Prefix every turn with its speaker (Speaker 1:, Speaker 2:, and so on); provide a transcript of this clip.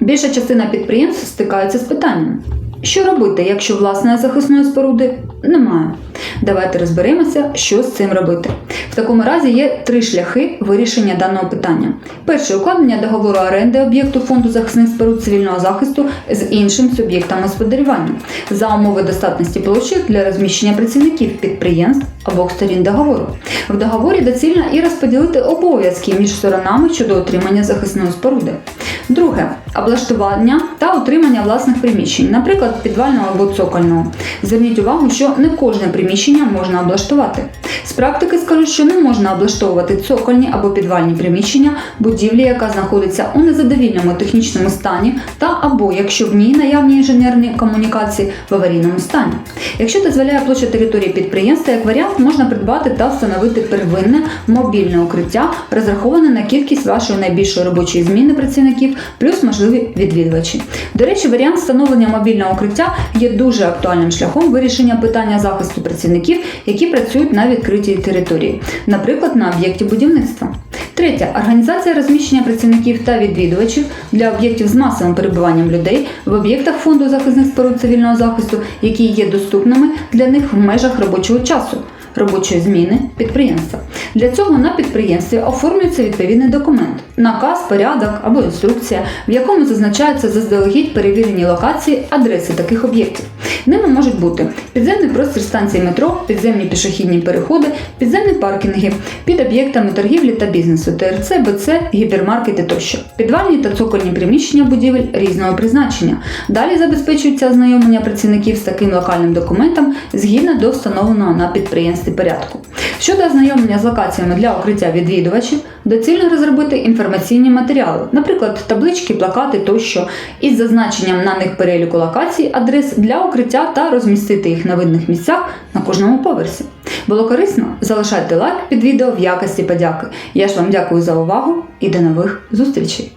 Speaker 1: Більша частина підприємств стикається з питанням. Що робити, якщо власної захисної споруди немає? Давайте розберемося, що з цим робити. В такому разі є три шляхи вирішення даного питання. Перше укладення договору оренди об'єкту фонду захисних споруд цивільного захисту з іншим суб'єктом господарювання за умови достатності площі для розміщення працівників підприємств обох сторін договору. В договорі доцільно і розподілити обов'язки між сторонами щодо отримання захисної споруди. Друге облаштування та утримання власних приміщень, наприклад, підвального або цокольного. Зверніть увагу, що не кожне приміщення можна облаштувати. З практики скажу, що не можна облаштовувати цокольні або підвальні приміщення будівлі, яка знаходиться у незадовільному технічному стані, та або якщо в ній наявні інженерні комунікації в аварійному стані. Якщо дозволяє площа території підприємства, як варіант можна придбати та встановити первинне мобільне укриття, розраховане на кількість вашої найбільшої робочої зміни працівників, плюс можливі відвідувачі. До речі, варіант встановлення мобільного укриття є дуже актуальним шляхом вирішення питання захисту працівників, які працюють на відкритій території, наприклад, на об'єкті будівництва. Третє організація розміщення працівників та відвідувачів для об'єктів з масовим перебуванням людей в об'єктах фонду захисних споруд цивільного захисту, які є доступними для них в межах робочого часу. Робочої зміни підприємства. Для цього на підприємстві оформлюється відповідний документ, наказ, порядок або інструкція, в якому зазначаються заздалегідь перевірені локації, адреси таких об'єктів. Ними можуть бути підземний простір станції метро, підземні пішохідні переходи, підземні паркінги, під об'єктами торгівлі та бізнесу, ТРЦ, БЦ, гіпермаркети тощо, підвальні та цокольні приміщення будівель різного призначення. Далі забезпечується ознайомлення працівників з таким локальним документом згідно до встановленого на підприємстві порядку. Щодо ознайомлення з локаціями для укриття відвідувачів, доцільно розробити інформаційні матеріали, наприклад, таблички, плакати тощо, із зазначенням на них переліку локацій, адрес для укриття та розмістити їх на видних місцях на кожному поверсі. Було корисно? Залишайте лайк під відео в якості подяки. Я ж вам дякую за увагу і до нових зустрічей!